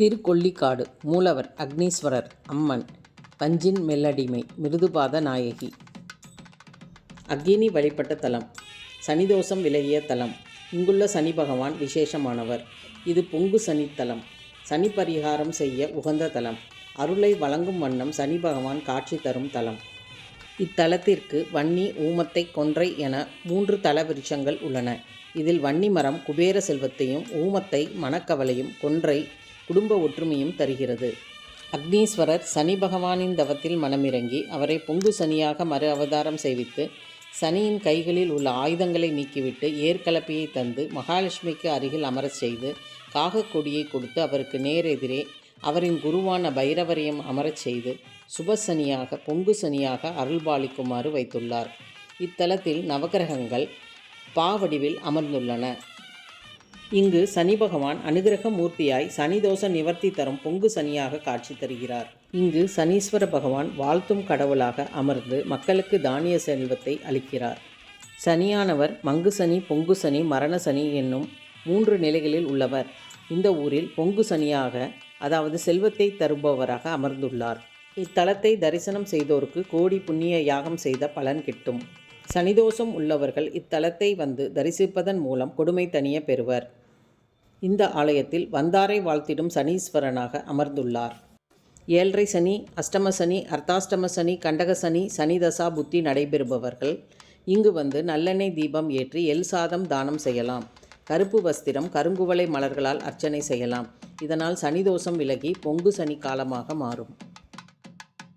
திருக்கொள்ளிக்காடு மூலவர் அக்னீஸ்வரர் அம்மன் பஞ்சின் மெல்லடிமை மிருதுபாத நாயகி. அக்னி வழிபட்ட தலம். சனிதோஷம் விலகிய தலம். இங்குள்ள சனி பகவான் விசேஷமானவர். இது பொங்கு சனித்தலம் சனி பரிகாரம் செய்ய உகந்த தலம். அருளை வழங்கும் வண்ணம் சனி பகவான் காட்சி தரும் தலம். இத்தலத்திற்கு வன்னி ஊமத்தை கொன்றை என மூன்று தல விருட்சங்கள் உள்ளன. இதில் வன்னி மரம் குபேர செல்வத்தையும் ஊமத்தை மனக்கவலையும் கொன்றை குடும்ப ஒற்றுமையும் தருகிறது. அக்னீஸ்வரர் சனி பகவானின் தவத்தில் மனமிறங்கி அவரை பொங்கு சனியாக மறு அவதாரம் செய்வித்து சனியின் கைகளில் உள்ள ஆயுதங்களை நீக்கிவிட்டு ஏற்கலப்பையை தந்து மகாலட்சுமிக்கு அருகில் அமரச் செய்து காகக்கொடியை கொடுத்து அவருக்கு நேரெதிரே அவரின் குருவான பைரவரையும் அமரச் செய்து சுபசனியாக பொங்கு சனியாக அருள்பாலிக்குமாறு வைத்துள்ளார். இத்தலத்தில் நவகிரகங்கள் பாவடிவில் அமர்ந்துள்ளன. இங்கு சனி பகவான் அனுகிரக மூர்த்தியாய் சனி தோஷ நிவர்த்தி தரும் பொங்கு சனியாக காட்சி தருகிறார். இங்கு சனீஸ்வர பகவான் வாழ்த்தும் கடவுளாக அமர்ந்து மக்களுக்கு தானிய செல்வத்தை அளிக்கிறார். சனியானவர் மங்கு சனி பொங்கு சனி மரண சனி என்னும் மூன்று நிலைகளில் உள்ளவர். இந்த ஊரில் பொங்கு சனியாக அதாவது செல்வத்தை தருபவராக அமர்ந்துள்ளார். இத்தலத்தை தரிசனம் செய்தோருக்கு கோடி புண்ணிய யாகம் செய்த பலன் கிட்டும். சனிதோஷம் உள்ளவர்கள் இத்தலத்தை வந்து தரிசிப்பதன் மூலம் கொடுமை தனிய பெறுவர். இந்த ஆலயத்தில் வந்தாரை வாழ்த்திடும் சனீஸ்வரனாக அமர்ந்துள்ளார். ஏழரை சனி அஷ்டம சனி அர்த்தாஷ்டம சனி கண்டக சனி சனி தசா புத்தி நடைபெறுபவர்கள் இங்கு வந்து நல்லெண்ணெய் தீபம் ஏற்றி எல் சாதம் தானம் செய்யலாம். கருப்பு வஸ்திரம் கருங்குவளை மலர்களால் அர்ச்சனை செய்யலாம். இதனால் சனிதோஷம் விலகி பொங்கு சனி காலமாக மாறும்.